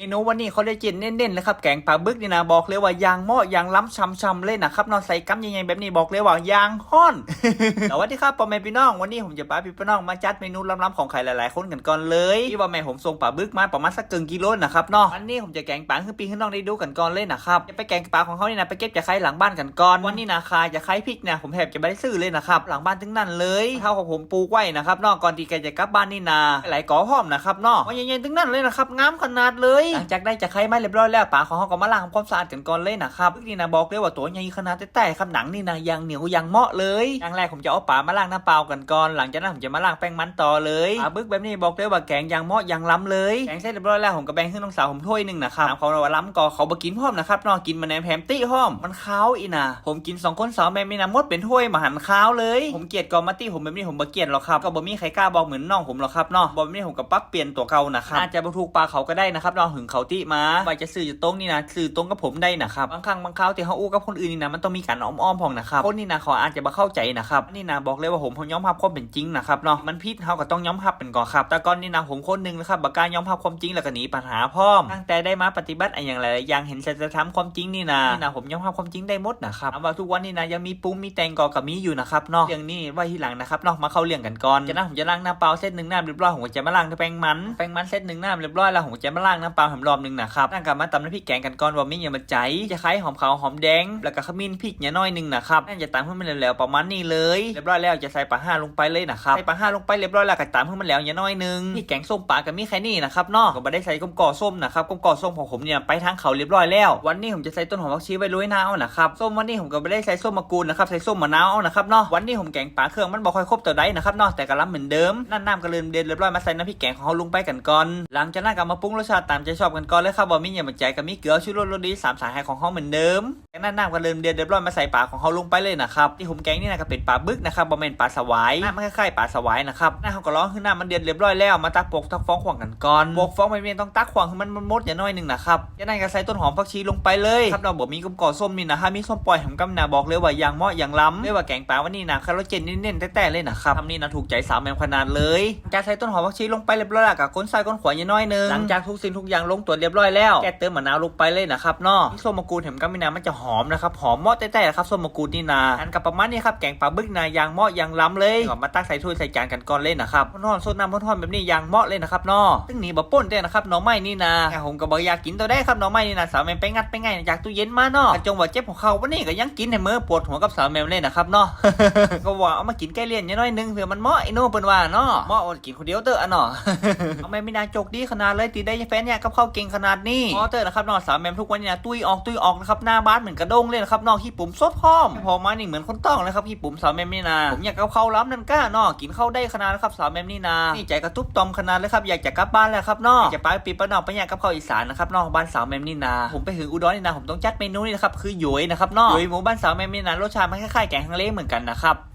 เมนูวันนี้เขาได้เจนเน้นๆเลยครับแกงปลาบึกนี่นะบอกเลยว่ายางหมาะยางล้ำช่ำๆเลยนะครับนอนใส่กั๊มยังไงแบบนี้บอกเลยว่ายางห้อนสวัสดีครับพ่อแม่พี่น้องวันนี้ผมจะพาพี่พี่น้องมาจัดเมนูล้ำๆของใครหลายๆคนกันก่อนเลยที่ว่าแม่ผมส่งปลาบึกมาประมาณสักเกินกิโลนะครับเนาะวันนี้ผมจะแกงปลาให้พี่ให้นน้องได้ดูกันก่อนเลยนะครับจะไปแกงปลาของเขานี่นะไปเก็บจะไข่หลังบ้านกันก่อนวันนี้นาคาจะไข่พริกนี่ยผมแทบจะไม่ได้ซื้อเลยนะครับหลังบ้านถึงนั่นเลยเท่าของผมปลูกไว้นะครับเนอกก่อนที่แกจะกลับบ้านนี่นาหลายกอหอมนะครับเนาะว่าเย็นๆถึงนั่นเลยนะครับงามขนาดเลยหลังจากได้จะไข่ไม้เรียบร้อยแล้วปลาของเขาก็มาล้างความสะอาดกันก่อนเลยนะครับนี่นะบอกเลยว่าตัวใหญ่ขนาดแต่ครับหนังนี่นะยางเหนียวยางเหมาะเลยอย่างแรกผมจะเอาปลามาล้างน้ำเปล่ากันก่อน หลังจากนั้นผมจะมาล้างแป้งมันต่อเลยปลาบึกแบบนี้บอกเลยว่าแกงยางเหมาะยางล้ำเลยแกงเสร็จเรียบร้อยแล้วผมก็แบ่งให้น้องสาวผมถ้วยหนึ่งนะครับถามเขาว่าล้ำก็เขาบกินพร้อมนะครับนอกินมาแนมแพมตี้พร้อมมันข้าวอีนะผมกินสองคนสาวแม่ไม่นำมดเป็นถ้วยมาหันข้าวเลย ผมเกลียดกอมาตี้ผมแบบนี้ผมบ่เกลียดหรอกครับก็บ่มีใครกล้าบอกเหมือนน้องผมหรอกครับเนาะบ่แบบนี้ผมก็ปรับเปลี่ยนตัวเก่านะครับอาจจะบ่ถูกปลาเขาก็ได้นะครับน้องึงเขาติมาว่าจะซื้ออยู่ตรงนี่นะซื้อตรงกับผมได้นะครับบางครั้งบางคราวที่เขาอู้กับคนอื่นนี่นะมันต้องมีการอ้อมๆพองนะครับคนนี่นะเขาอาจจะบ่เข้าใจนะครับนี่นะบอกเลยว่าผมผมยอมรับความเป็นจริงนะครับเนาะมันผิดเขาก็ต้องยอมรับเป็นก่อนครับ แต่ก่อนนี่นะผมคนหนึงนะครับบักการยอมรับความจริงแล้วก็หนีปัญหาพ่อมตั้งแต่ได้มาปฏิบัติอะไรอย่างหลายๆอย่างเห็นสัจธรรมความจริงนี่นะนี่นะผมยอมรับความจริงได้หมดนะครับถาว่าทุกวันนี่นะยังมีปุ้งมีแตงกอกับมีอยู่นะครับเนาะเรื่องนี้ไว้ทีหลังนะครับเนาะมาเข้าเรื่องกันก่อนจากนั้นผมจะล้างน้ำเปล่าเส้นหนึ่งน้ำเรียบร้อยผมจะมาล้างแป้งมันแป้งมันเส้นหนึ่งน้ำเรียบร้อยแล้วผมจะมาล้างน้ำเปล่าแหมรอบหนึ่งนะครับนั่งกลับมาตำน้ำพริกแกงกันก่อนว่ามีอย่างมาใจจะคล้ายหอมขาวหอมแดง แล้วก็ขมิ้นพริกเนี่ยน้อยหนึ่งนะครับนั่นจะตามให้มันแล้วประมาณนี้เลยเรียบร้อยแล้วจะใส่ปลาห้าลงไปเลยนะครับใส่ปลาห้าลงไปเรียบร้อยแล้วก็ตามให้มันแล้วเนี่ยน้อยหนึ่งพริกแกงส้มปลากับมีแค่นี้นะครับนาะก็ไม่ได้ใส่ก้มก่อส้มนะครับก้มก่อส้มของผมเนี่ยไปทางเขาเรียบร้อยแล้ว วันนี้ผมจะใส่ต้นหอมผักชีไว้โรยหน้าเอานะครับส้มวันนี้ผมก็ไม่ได้ใส่ส้มมะกรูดนะครับใส่ส้มมะนาวเอานะครับเนาะวันนี้ผมแกงปลาเครื่องมันบ่ค่อยครบตัวใดนะครับเนาะแต่ก็ล้ำเหมือนเดิมนั่นน้ำก็เริ่มเดือดเรียบร้อยมาใส่น้ำพริกแกงของเขาลงไปกันก่อน หลังจากนั้นก็มาปรุงรสชาติตามใจชอบกันก่อนเลยครับว่ามีอย่ามาใจกกับมีเกลือชูรสรสดีสามสายให้ของเขาเหมือนเดิมจากนั้นน้ำก็เริ่มเดือดเรียบร้อยมาใส่ปลาของเขาลงไปเลยนะครับที่ผมแกงนี่นะก็เป็นปลาบึกนะครับบ่แม่นปลาสวายหน้ำมันคล้ายๆปลาสวายนะครับหน้าเขาก็ร้องขึ้นหน้ำมันเดือดเรียบร้อยแล้วมาตักปกตักฟ้องขวางกันก่อนปกฟ้องไม่เมียนต้องตักขวางให้มันมดอย่าน้อยหนึ่งนะครับจากนั้นก็ใส่ต้นหอมผักชีลงไปเลยครับเราบอกมีกุ้มก่อส้มนี่นะฮะมีส้มปล่อยผมกำนาบอกเลยว่าอย่างเหมาะอย่างล้ำเรียกว่าแกงปลาวันนี้นะคาร์โรเจนเน้นๆแต่ๆเลยนะครับทำนี่นะถูกใจสาวแมวขนาดเลยจากใส่ต้นหอมผักชีลงไปเรียบร้อยแล้วกับก้นใส่ก้นขวาอย่าน้อยหนึงหลังจากทุกสิ่งทุกอย่างลงตัวเรียบร้อยแล้วแกเติมมะนาวลงไปเลยนะครับเนาะที่ส้มมะกรูดเห็นกำมินามันจะหอมนะครับหอมเหมาะแต่ๆนะครับส้มมะกรูดนี่นาอันกับประมาณนี้ครับแกงปลาบึกนายางเหมาะยางล้ำเลยก่อนมาตักใส่ถ้วยใส่จานกันก่อนเลยนะครับนอนสดน้ำร้อนๆแบบนี้ยางเหมาะเลยนะครับเนาะซึ่งนี่บะป่นเด้นะครับน้องไม้นี่นาแต่ผมก็บอกอยากกินตัวได้ครับน้องไม้นี่นาสาวแมวไปงัดไปไงจากตู้เย็นมาเนาะจงว่าเจ็บของเขาวันนี้ก็ยังกินให้มือปวดหัวกับสาวแมวเลยนะครับเนาะก็ว่าเอามากินใกล้เลี่ยนน้อยนึงเผื่อมันเหมาะไอ้โน่เปิ้นว่าเนาะเหมาะกินคนเดียวเตออะเนาะเอาแม่ไม่นาจกดีขนาดเลยตีได้แฟนเนี่ยกบข้าวเก่งขนาดนี้อ๋อเตอนะครับเนาะสาวแมวทุกวันเนี่ยตุ้ยออกตุ้ยออกนะครับหน้าบ้านเหมือนกระด้งเลยนะครับเนาะขี้ปุ่มซดพร้อมพอมานี่เหมือนคนต้องเลยครับขี้ปุ่มสาวแมวนี่นาผมอยากกับข้าวล้ำนั่นก้าเนาะกินข้าวได้ขนาดนะครับสาวแมวนี่นานี่ใจกระตุบตอมขนาดเลยครับอยากจะกลับบ้านแล้วครับเนาะอยากจะไปปีปะเนอกไปอยากกับข้าวอีสานนะครับเนาะบ้านสาวแมวนี่นา ผมไปถึงอุดรนี่นาผมต้องจัดเมนูนี่นะครับคือหยวยนะครับเนาะหยวยหมูบ้านสาวแมวนี่นารสชาติมันคล้ายๆแกงฮังเลเหมือนกันนะครับ